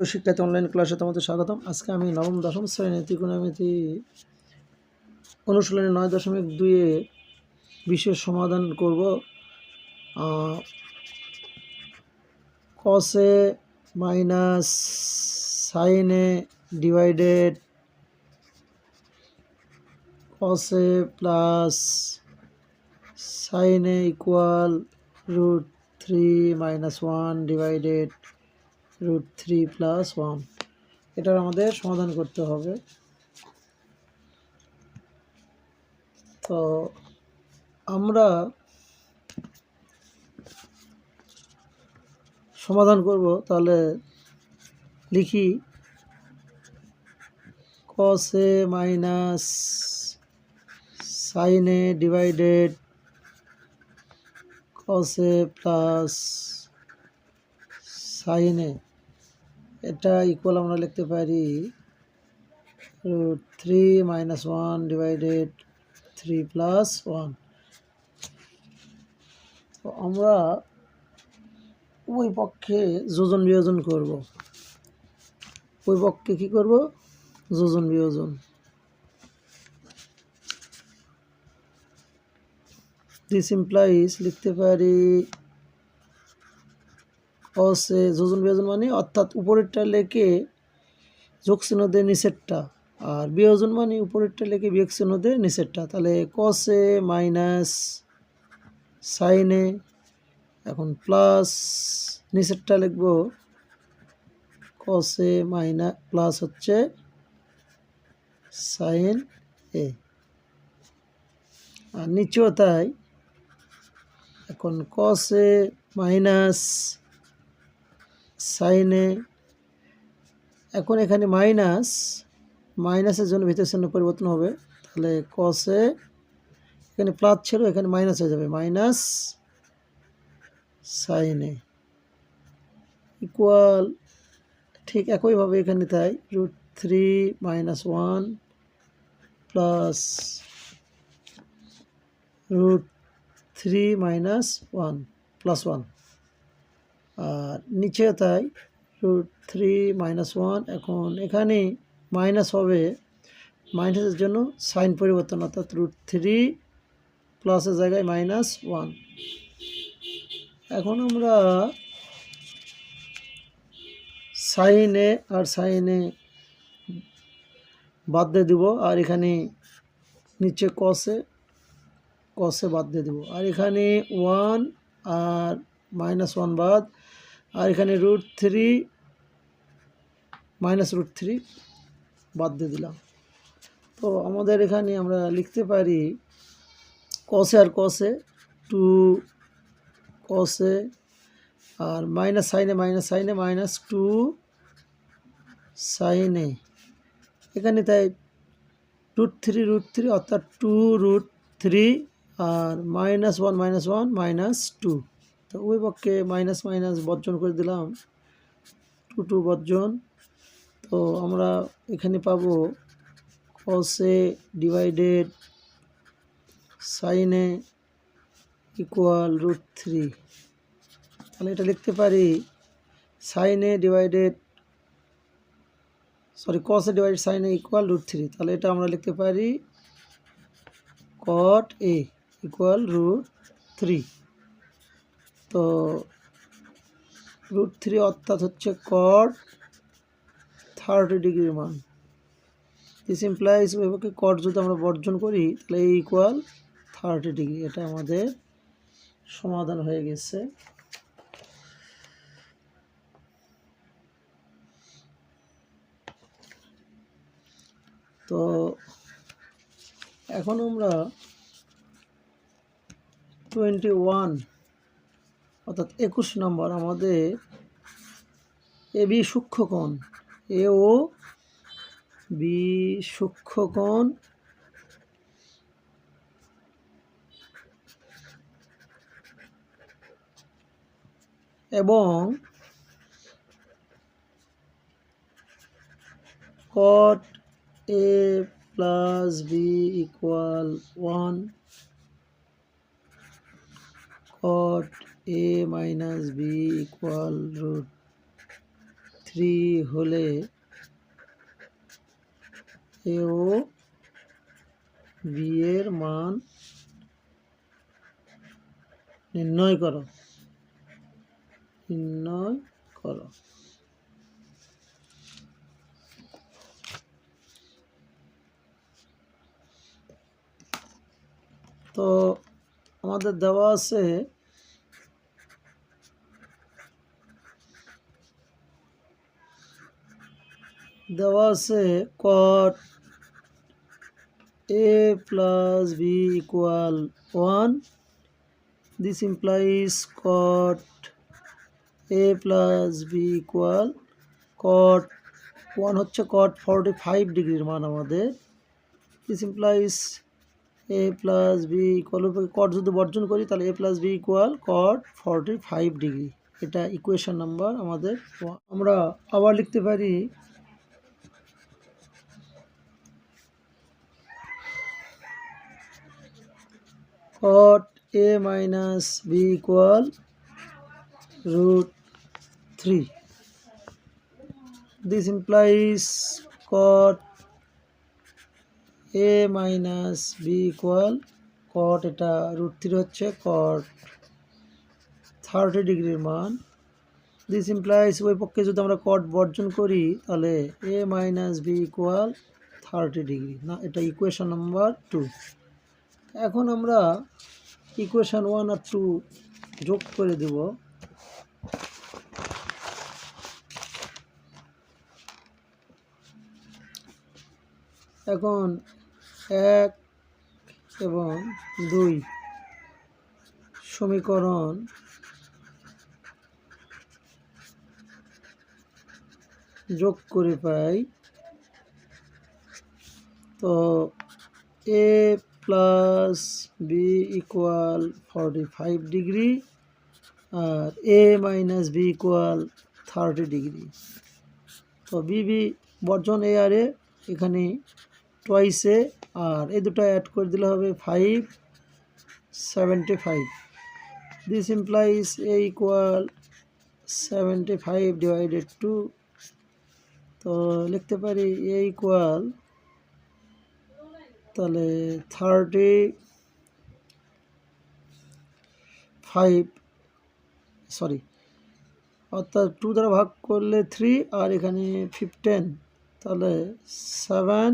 শিক্ষার্থী অনলাইন ক্লাসে তোমাদের স্বাগতম। আজকে আমি নবম, দশম শ্রেণির ত্রিকোণমিতি অনুশীলনী নয় দশমিক দুইয়ে বিশেষ সমাধান করব। কসে মাইনাস সাইনে ডিভাইডেড কসে প্লাস সাইনে equal root three minus one divided root three plus one এটার আমাদের সমাধান করতে হবে। তো আমরা সমাধান করব, তাহলে লিখি কসে মাইনাস সাইনে ডিভাইডেড কসে প্লাস সাইনে এটা ইকুয়াল আমরা লিখতে পারি root three minus one divided three plus one তো আমরা ওই পক্ষে যোজন বিয়োজন করব। ওই পক্ষে কি করব? যোজন বিয়োজন। দিস ইমপ্লাইজ লিখতে পারি কসে যোজন বিয়োজন মানে অর্থাৎ উপরেরটা লেখে যোগ চিহ্ন নিচেরটা আর বিয়োজন মানে উপরেরটা লেখে বিয়োগ চিহ্ন দিয়ে নিচেরটা তাহলে কসে মাইনাস সাইনে এখন প্লাস নিচেরটা লিখব। কসে মাইনাস প্লাস হচ্ছে সাইন এ আর নিচেও তাই, এখন কসে মাইনাস সাইনে, এখন এখানে মাইনাস, মাইনাসের জন্য ভিতর চিহ্ন পরিবর্তন হবে। তাহলে কসে এখানে প্লাস ছিল, এখানে মাইনাস হয়ে যাবে। মাইনাস সাইনে ইকুয়াল ঠিক একইভাবে এখানে তাই root three minus one plus root three minus one plus one আর নিচে তাই রুট থ্রি মাইনাস ওয়ান এখন এখানে মাইনাস হবে মাইনাসের জন্য সাইন পরিবর্তন অর্থাৎ রুট থ্রি প্লাসের জায়গায় মাইনাস ওয়ান এখন আমরা সাইনে আর সাইনে বাদ দিয়ে দেবো, আর এখানে নিচে কসে কসে বাদ দিয়ে দেবো। আর এখানে ওয়ান আর মাইনাস ওয়ান বাদ আর এখানে root three minus root three বাদ দিয়ে দিলাম। তো আমাদের এখানে আমরা লিখতে পারি কসে আর কসে টু কসে আর মাইনাস সাইনে মাইনাস সাইনে মাইনাস টু সাইনে এখানে তাই রুট থ্রি রুট থ্রি অর্থাৎ টু রুট থ্রি আর minus one minus one minus two তো ওই পক্ষে মাইনাস মাইনাস বর্জন করে দিলাম। টু টু বর্জন। তো আমরা এখানে পাবো কসে ডিভাইডেড সাইনে ইকুয়াল রুট থ্রি তাহলে এটা লিখতে পারি সাইনে ডিভাইডেড সরি কসে ডিভাইডেড সাইনে ইকুয়াল রুট থ্রি তাহলে এটা আমরা লিখতে পারি cot A equal root three তো রুট থ্রি অর্থাৎ হচ্ছে কট থার্টি ডিগ্রি মান। দিস ইমপ্লাইজ ওইভাবে কট যদি আমরা বর্জন করি, তাহলে ইকুয়াল থার্টি ডিগ্রি এটা আমাদের সমাধান হয়ে গেছে। তো এখন আমরা টোয়েন্টি ওয়ান অর্থাৎ একুশ নম্বর, আমাদের A B সূক্ষ্মকোণ, A O B সূক্ষ্মকোণ, এবং cot A plus B equal one cot a minus b equal root three হলে এ ও বি এর মান নির্ণয় করো। নির্ণয় করো। তো আমাদের দেওয়া আছে দেওয়া আছে cot A plus B equal one this implies cot A plus B equal cot one হচ্ছে কট ফর্টি ফাইভ ডিগ্রির মান আমাদের। This implies A plus B equal cot যদি বর্জন করি তাহলে A plus B equal cot forty five degree. এটা equation number আমাদের। আমরা আবার লিখতে পারি cot a minus b equal root 3 this implies cot a minus b equal cot, এটা রুট থ্রি হচ্ছে, cot থার্টি ডিগ্রির মান। দিস ইমপ্লাইজ ওই পক্ষে যদি আমরা কট বর্জন করি, তাহলে A minus B equal thirty degree না, এটা ইকুয়েশন নাম্বার টু এখন আমরা ইকুয়েশন ওয়ান আর টু যোগ করে দেব। এখন এক এবং দুই সমীকরণ যোগ করে পাই। তো A plus B equal forty five degree R A minus B equal thirty degree তো বিবি বর্জন এ আর এ এখানে টোয়াইসে আর এই দুটো অ্যাড করে দিলে হবে five seventy five this implies A equal seventy five divided two তো লিখতে পারি এ ইকুয়াল তাহলে থার্টি ফাইভ সরি অর্থাৎ টু দ্বারা ভাগ করলে থ্রি আর এখানে ফিফটেন তাহলে সেভেন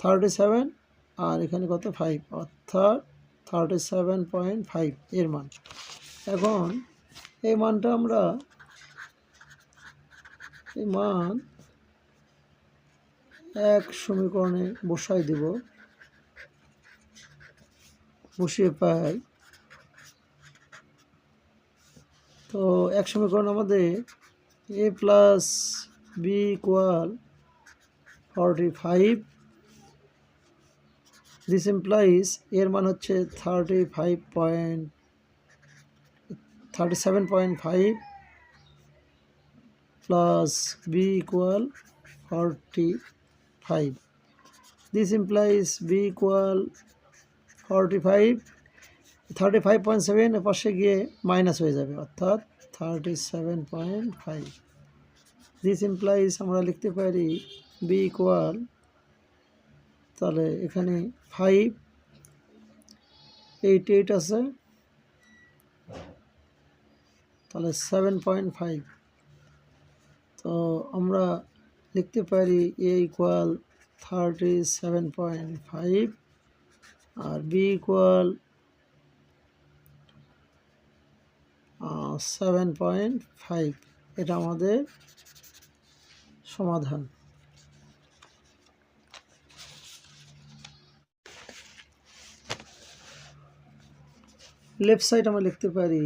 থার্টি সেভেন আর এখানে কত ফাইভ অর্থাৎ থার্টি সেভেন পয়েন্ট ফাইভ এর মান। এখন এই মানটা আমরা, এই মান এক সমীকরণে বসাই দেব। বসিয়ে পাই। তো এক সমীকরণ আমাদের A plus B equal forty five this implies এর মান হচ্ছে thirty five point thirty seven point five plus B equal forty five this implies B equal forty five thirty five point seven পাশে গিয়ে মাইনাস হয়ে যাবে, অর্থাৎ thirty seven point five this implies আমরা লিখতে পারি বি ইকুয়াল তাহলে এখানে ফাইভ এইট এইট আছে। তাহলে সেভেন পয়েন্ট ফাইভ তো আমরা লিখতে পারি A equal thirty seven point five R B equal seven point five এটা আমাদের সমাধান। লেফট সাইড আমরা লিখতে পারি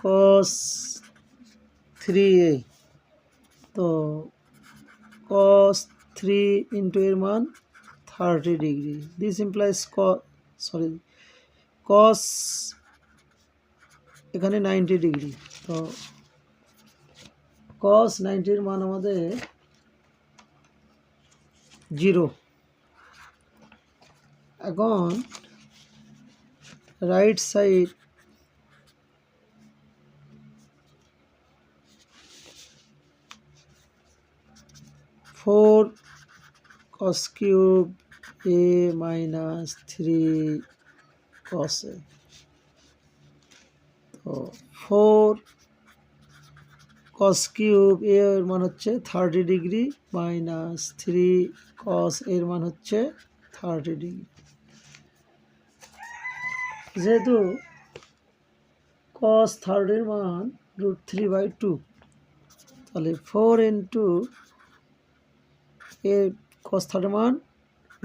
cos থ্রি এ তো cos থ্রি ইন্টু এর মান থার্টি ডিগ্রি দিস ইমপ্লাইজ ক সরি cos এখানে নাইনটি ডিগ্রি তো cos নাইনটির মান আমাদের জিরো এখন right side four cos cube A minus three cos A তো ফোর কস কিউব এর মান হচ্ছে thirty degree minus three cos এর মান হচ্ছে থার্টি ডিগ্রি যেহেতু কস থার্টির মান রুট থ্রি বাই টু তাহলে ফোর ইন্টু এর কস মান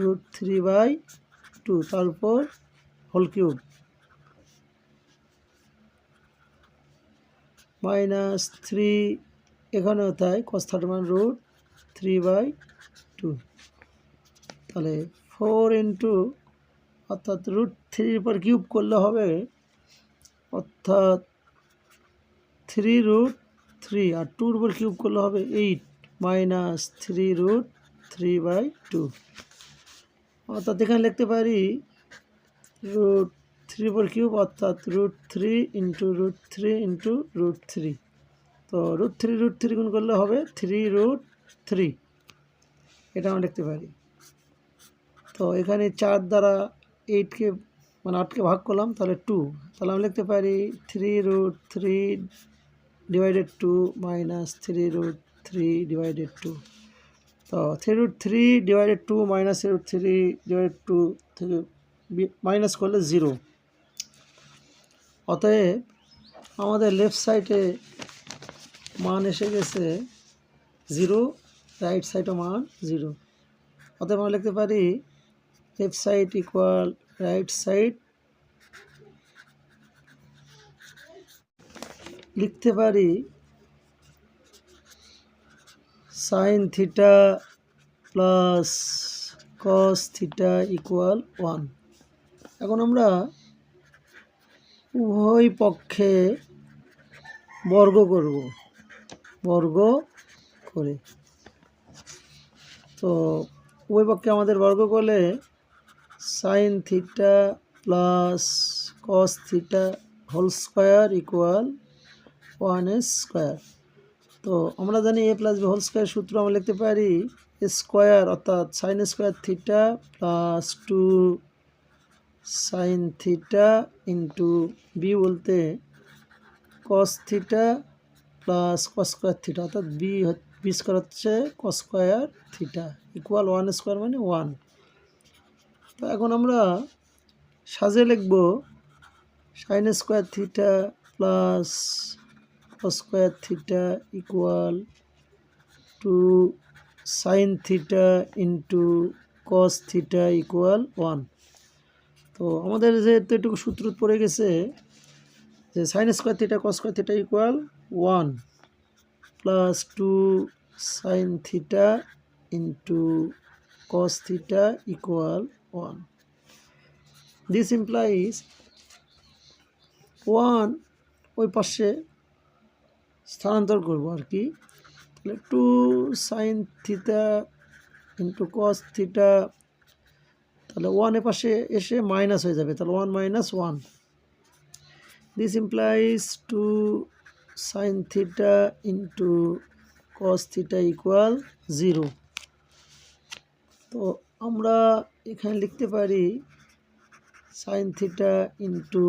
রুট থ্রি বাই টু, তারপর হোল কিউব। মাইনাস থ্রি, এখানেও তাই কস মান রুট থ্রি বাই টু। তাহলে ফোর ইন্টু, অর্থাৎ রুট থ্রির পর কিউব করলে হবে, অর্থাৎ থ্রি রুট থ্রি, আর টুর উপর কিউব করলে হবে eight, minus three root three by two অর্থাৎ এখানে লিখতে পারি রুট থ্রি উপর কিউব অর্থাৎ root three into root three into root three তো রুট থ্রি রুট থ্রি গুণ করলে হবে থ্রি রুট থ্রি এটা আমরা লিখতে পারি। তো এখানে চার দ্বারা এইটকে মানে আটকে ভাগ করলাম, তাহলে টু তাহলে আমি লিখতে পারি three root three divided two minus three root three divided two তো three root three divided two minus three root three divided two থেকে মাইনাস করলে জিরো অতএব, আমাদের লেফট সাইডে মান এসে গেছে জিরো রাইট সাইডও মান জিরো অতএব আমরা লিখতে পারি left side equal right side লিখতে পারি sine theta plus cos theta equal one এখন আমরা উভয় পক্ষে বর্গ করব। বর্গ করে। তো উভয় পক্ষে আমাদের বর্গ করলে sine theta plus cos theta whole square equal one square তো আমরা জানি a plus b whole square সূত্র আমরা লিখতে পারি স্কোয়ার অর্থাৎ sine square theta plus two sine theta into b বলতে cos theta plus cos square theta অর্থাৎ বি বি স্কোয়ার হচ্ছে cos square theta equal one square মানে ওয়ান তো এখন আমরা সাজে লিখব sine square theta plus square theta equal two sine theta into cos theta equal one. তো আমাদের যেহেতু এটুকু সূত্র পড়ে গেছে যে sine square theta, cos square theta equal one plus two sine theta into cos theta equal one. This implies one ওই পাশে স্থানান্তর করব আর কি। তাহলে two sine theta into cos theta তাহলে ওয়ানের পাশে এসে মাইনাস হয়ে যাবে। তাহলে one minus one this implies two sine theta into cos theta equal zero তো আমরা এখানে লিখতে পারি sine theta into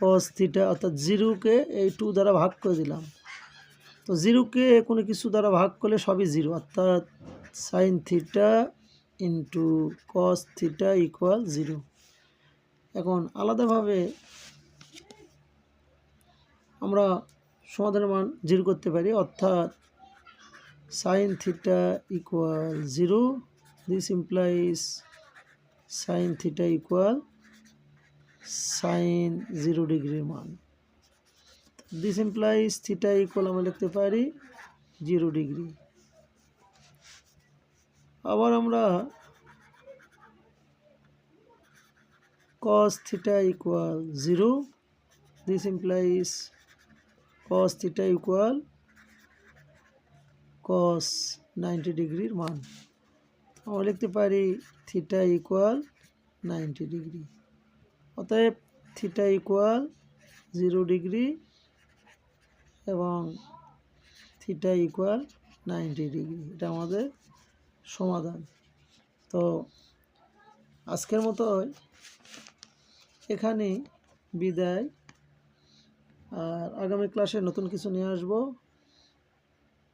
cos theta অর্থাৎ জিরোকে এই টু দ্বারা ভাগ করে দিলাম। তো জিরোকে কোনো কিছু দ্বারা ভাগ করলে সবই জিরো। অর্থাৎ sine theta into cos theta equal zero এখন আলাদাভাবে আমরা সমাধানের মান জিরো করতে পারি। অর্থাৎ sine theta equal zero this implies sine theta equal sine zero ডিগ্রির মান। দিস ইমপ্লাইজ থিটা ইকুয়াল আমরা লিখতে পারি জিরো ডিগ্রি আবার আমরা cos theta equal 0 this implies cos theta equal cos 90 ডিগ্রির মান। আমরা লিখতে পারি থিটা ইকুয়াল নাইনটি ডিগ্রি অতএব থিটা ইকুয়াল জিরো ডিগ্রি এবং থিটা ইকুয়াল নাইনটি ডিগ্রি এটা আমাদের সমাধান। তো আজকের মতো এখানে বিদায়। আর আগামী ক্লাসে নতুন কিছু নিয়ে আসব।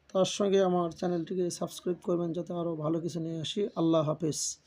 তার সঙ্গে আমার চ্যানেলটিকে সাবস্ক্রাইব করবেন যাতে আরও ভালো কিছু নিয়ে আসি। আল্লাহ হাফেজ।